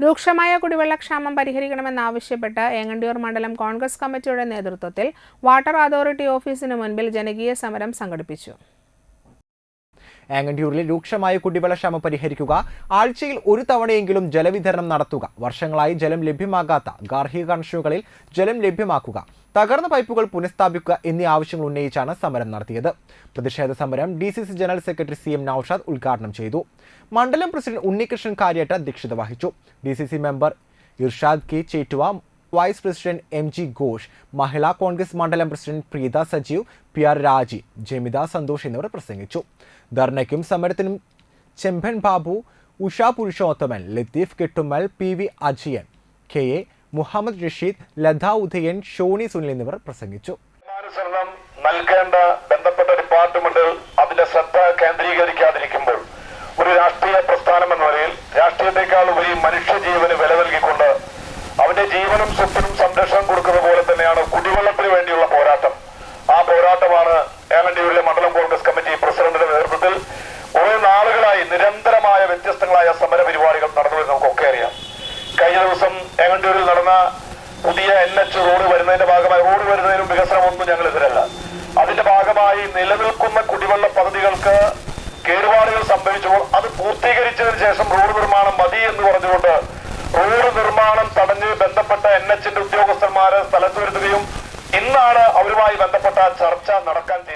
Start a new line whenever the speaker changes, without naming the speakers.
രൂക്ഷമായ കുടിവെള്ളക്ഷാമം പരിഹരിക്കണമെന്നാവശ്യപ്പെട്ട് ഏങ്ങണ്ടിയൂർ മണ്ഡലം കോൺഗ്രസ് കമ്മിറ്റിയുടെ നേതൃത്വത്തിൽ വാട്ടർ അതോറിറ്റി ഓഫീസിന് മുൻപിൽ ജനകീയ സമരം സംഘടിപ്പിച്ചു.
ആങ്ങണ്ടിയൂരിലെ രൂക്ഷമായ കുടിവെള്ളക്ഷാമം പരിഹരിക്കുക ആഴ്ചയിൽ ഒരു തവണയെങ്കിലും ജലവിതരണം നടത്തുക വർഷങ്ങളായി ജലം ലഭ്യമാകാത്ത ഗാർഹിക കണക്ഷനുകളിൽ ജലം ലഭ്യമാക്കുക തകർന്ന പൈപ്പുകൾ പുനഃസ്ഥാപിക്കുക എന്നീ ആവശ്യങ്ങൾ ഉന്നയിച്ചാണ് സമരം നടത്തിയത്. പ്രതിഷേധ സമരം D C C general secretary C M Noushad ഉദ്ഘാടനം ചെയ്തു. മണ്ഡലം പ്രസിഡന്റ് ഉണ്ണികൃഷ്ണൻ കാര്യേട്ട അധ്യക്ഷത വഹിച്ചു. D C C member Irshad K Chettuva vice president M G Ghosh Mahila Congress മണ്ഡലം president Preetha Sajeev P R Raji Jamitha Santhosh എന്നിവർ പ്രസംഗിച്ചു. ധർണയ്ക്കും സമരത്തിനും Chemban Babu Usha Purushothaman Latheef Kettummal P V Ajiyan K A Muhammad Rasheed Latha Udayan Shoni Sunil എന്നിവർ പ്രസംഗിച്ചു.
ബന്ധപ്പെട്ട ഒരു രാഷ്ട്രീയ പ്രസ്ഥാനം എന്ന നിലയിൽ രാഷ്ട്രീയത്തെക്കാൾ ജീവനും സ്വത്തിനും സംരക്ഷണം കൊടുക്കുന്ന പോലെ തന്നെയാണ് കുടിവെള്ളത്തിന് വേണ്ടിയുള്ള പോരാട്ടം. ആ പോരാട്ടമാണ് ഏലണ്ടിയൂരിലെ മണ്ഡലം കോൺഗ്രസ് കമ്മിറ്റി പ്രസിഡന്റിന്റെ നേതൃത്വത്തിൽ കുറെ നാളുകളായി നിരന്തരമായ വ്യത്യസ്തങ്ങളായ സമര പരിപാടികൾ നടന്നു നമുക്കൊക്കെ അറിയാം. കഴിഞ്ഞ ദിവസം ഏങ്ങണ്ടൂരിൽ നടന്ന പുതിയ എൻ എച്ച് റോഡ് വരുന്നതിന്റെ ഭാഗമായി റോഡ് വരുന്നതിനും വികസനമൊന്നും ഞങ്ങൾ എതിരല്ല. അതിന്റെ ഭാഗമായി നിലനിൽക്കുന്ന കുടിവെള്ള പദ്ധതികൾക്ക് കേടുപാടുകൾ സംഭവിച്ചപ്പോൾ അത് പൂർത്തീകരിച്ചതിന് ശേഷം റോഡ് നിർമ്മാണം അവരുമായി ബന്ധപ്പെട്ട ചർച്ച നടക്കാൻ